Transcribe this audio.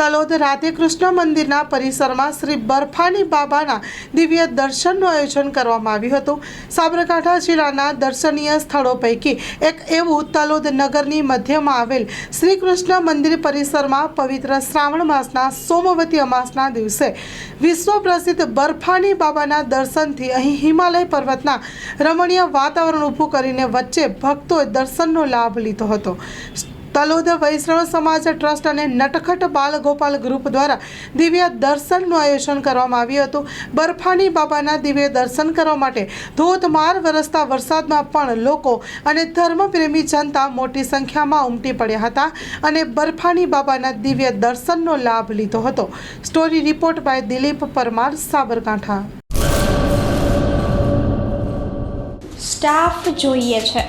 તલોદ રાધે કૃષ્ણ મંદિરના પરિસરમાં શ્રી બરફાની બાબાના દિવ્ય દર્શનનું આયોજન કરવામાં આવ્યું હતું. સાબરકાંઠા જિલ્લાના દર્શનીય સ્થળો પૈકી એક એવું તલોદ નગરની મધ્યમાં આવેલ શ્રી કૃષ્ણ મંદિર પરિસરમાં પવિત્ર શ્રાવણ માસના સોમવતી અમાસના દિવસે વિશ્વ પ્રસિદ્ધ બરફાની બાબાના દર્શનથી અહીં હિમાલય પર્વતના રમણીય વાતાવરણ ઊભું કરીને વચ્ચે ભક્તોએ દર્શનનો લાભ લીધો હતો. તલોદ વૈષ્ણવ સમાજ ટ્રસ્ટ અને નટખટ બાલગોપાલ ગ્રુપ દ્વારા દિવ્ય દર્શનનું આયોજન કરવામાં આવ્યું હતું. બરફાની બાબાના દિવ્ય દર્શન કરવા માટે ધોધમાર વરસતા વરસાદમાં પણ લોકો અને ધર્મપ્રેમી જનતા મોટી સંખ્યામાં ઉમટી પડ્યા હતા અને બરફાની બાબાના દિવ્ય દર્શનનો લાભ લીધો હતો. Story report by Dilip Parmar, Sabarkantha. Staff જોઈએ છે.